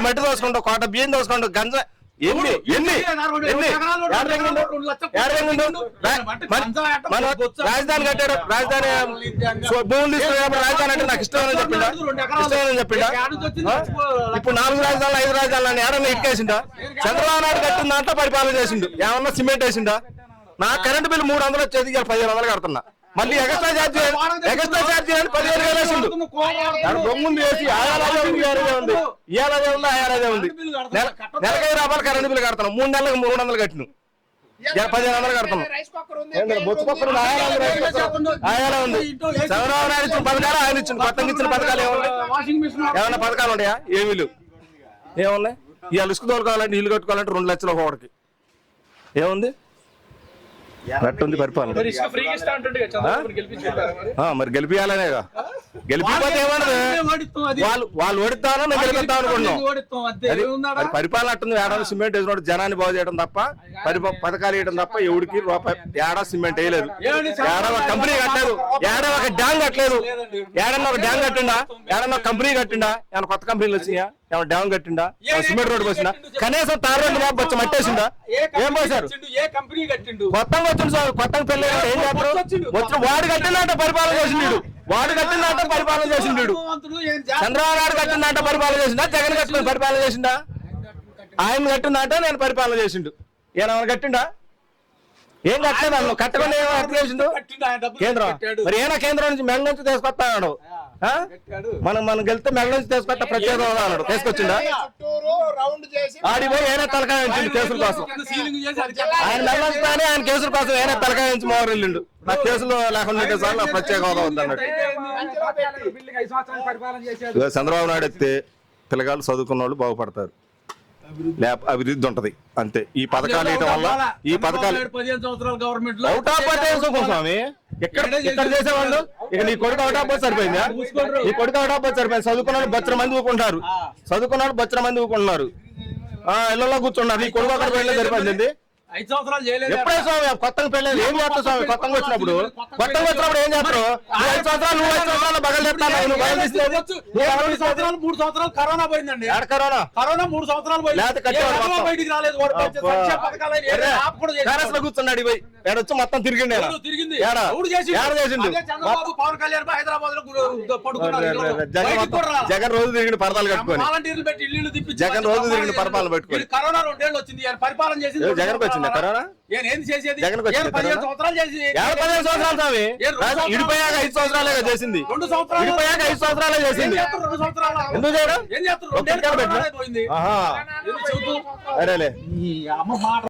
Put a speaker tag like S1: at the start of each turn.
S1: కోట మట్టి దోసుకుంటావు కోట బియ్యం దోసుకుంటావు గంజ ఎన్ని ఎన్ని ఎన్ని రాజధాని కట్టాడు రాజధాని భూములు తీసుకున్నప్పుడు రాజధాని అంటే నాకు ఇష్టం అని చెప్పిండా ఇష్టం అని చెప్పిండా? ఇప్పుడు నాలుగు రాజధానులు ఐదు రాజధానులు ఏడన్నా ఇటుకేసిండా చంద్రబాబు నాయుడు కట్టిన దాంట్లో పరిపాలన చేసిండు ఏమన్నా సిమెంట్ వేసిండా నా కరెంట్ బిల్ మూడు వందలు వచ్చేది పదిహేను వందలు కడుతున్నా మళ్ళీ ఎక్స్ట్రా ఛార్జ్ ఎక్స్ట్రా ఛార్జ్ అని పదిహేను వేలు వేసిండు. దాని బొమ్ముంది వేసి ఆయాలదే ఉంది ఇయాలదే ఉంది. ఇయాలదే ఉంది ఆయాలదే ఉంది. నెల- నెలకి ఐదు రూపాయలు కరెంట్ బిల్ కడతాను మూడు నెలలకు మూడు వందలు కట్టిను. పదిహేను వందలు కడతాను
S2: రైస్ కుక్కర్ ఉంది
S1: ఏంటంటే బొచ్చు కుక్కర్ ఉంది, ఆయాల ఉంది, రైస్ కుక్కర్ ఉంది. ఆయాల ఉంది. చంద్రబాబు నాయుడు ఇచ్చిన పథకాలు ఆయన ఇచ్చిన పథకాలు ఏమన్నా పథకాలు ఉన్నాయా? ఏమీ లేవు. ఏమున్నాయి? ఇవాళ ఇసుక తోలుకోవాలంటే ఇల్లు కట్టుకోవాలంటే రెండు లక్షలు ఒకటికి ఏముంది? నట్టుంది పరిపాలన.
S3: మరి ఇసుక
S1: గెలిపిపోతే ఏమన్నది? వాళ్ళు వాళ్ళు ఓడిస్తానో నేను గెలిపిద్దాం అనుకుంటున్నాం పరిపాలన అట్టుంది. ఏడాది సిమెంట్ వేసినోడు జనాన్ని బాగు చేయడం తప్ప పథకాలు వేయడం తప్ప ఎవడికి రూపాయి ఏడా సిమెంట్ వేయలేదు. ఏడా ఒక కంపెనీ కట్టలేదు. ఏడా ఒక డ్యామ్ కట్టలేదు. ఏడన్నా ఒక డ్యామ్ కట్టిండా? ఏడన్నా ఒక కంపెనీ కట్టిండా? ఏమైనా కొత్త కంపెనీలు వచ్చినాయా? ఏమైనా డ్యామ్ కట్టిండా? సిమెంట్ రోడ్డు పోసిందా? కనీసం తార్ రోడ్డు బాబు వచ్చి మట్టేసిందా?
S4: ఏ
S1: పోసారు? కొత్తగా వచ్చిండు సార్. కొత్తగా ఏం చేస్తారు? వచ్చిన వాడు కట్టిందంట పరిపాలన చేసిండు వాడు కట్టిందంట పరిపాలన చేసిండు? చంద్రబాబు నాయుడు కట్టిందంట పరిపాలన చేసిందా జగన్ కట్టిన పరిపాలన చేసిందా ఆయన కట్టిందంట నేను పరిపాలన చేసిండు. ఈయన ఏమైనా కట్టిండా? ఏం కట్టలేదు కట్టకుండా ఏమో అర్థం చేసిండు? కేంద్రం. మరి ఏనా కేంద్రం నుంచి మెడ నుంచి తీసుకొస్తాడు. మనం మనం గెలిస్తే మెడ నుంచి తీసుకొస్తా ప్రత్యేక హోదా అన్నాడు.
S2: చేసి
S1: ఆడిపోయి ఏనా తలకాయ ఉంచిండు కేసుల కోసం. ఆయన మెడ నుంచి తానే ఆయన కేసుల కోసం ఏనా తలకాయ నుంచి మోహర్ వెళ్ళిండు నా కేసులు లేకుండా చాలు నాకు ప్రత్యేక హోదా వద్దన్నాడు
S4: బిల్డింగ్ ఐదు సంవత్సరాలు పరిపాలన చేశాడు.
S1: ఇదిగో చంద్రబాబు నాయుడు ఎత్తే పిల్లగాళ్ళు చదువుకున్న వాళ్ళు బాగుపడతారు లేక అభివృద్ధి ఉంటది. అంతే. ఈ పథకాలు వేయటం వల్ల ఈ పథకాలు
S4: పదిహేను సంవత్సరాల గవర్నమెంట్
S1: అవుట్ ఆఫ్ స్వామి. ఎక్కడ ఎక్కడ చేసేవాళ్ళు? ఇక నీ కొడుకు అవుట్ ఆఫ్ బర్త్ సరిపోయిందా? నీ కొడుకు అవుట్ ఆఫ్ సరిపోయింది. చదువుకున్న బొచ్చర మంది ఊకుంటారు చదువుకున్న బొచ్చర మంది ఊకుంటున్నారు ఆ ఇళ్ళలో కూర్చున్నారు నీ కొడుకు అక్కడ వెళ్ళి సరిపోయింది ఎప్పుడే స్వామి? కొత్తగా పెళ్ళి ఏం చేస్తావు స్వామి? కొత్తగా వచ్చినప్పుడు? కొత్తగా వచ్చినప్పుడు ఏం చేస్తారు నువ్వు ఐదు సంవత్సరాలు నువ్వు ఐదు సంవత్సరాలు బగలు చెప్తాను నువ్వు బగలు
S4: మూడు సంవత్సరాలు కరోనా పోయిందండి.
S1: కరోనా?
S4: కరోనా మూడు సంవత్సరాలు పోయింది. బయటికి రాలేదు.
S1: కూర్చున్నాడు పోయి ఏడొచ్చి మొత్తం తిరిగిండు
S4: తిరిగింది.
S1: జగన్. జగన్ రోజు తిరిగిన పరదాలు కట్టుకొని. జగన్ రోజు తిరిగిన పరిపాలన పెట్టుకొని.
S4: కరోనా రెండేళ్ళు వచ్చింది. పరిపాలన చేసింది
S1: ఏ, జగన్కి వచ్చిందా కరోనా? ఇడిపోయాక ఐదు సంవత్సరాలే చేసింది. ఇడిపోయాక ఐదు సంవత్సరాలే చేసింది. ఎందుకు చేయడం? అరేలే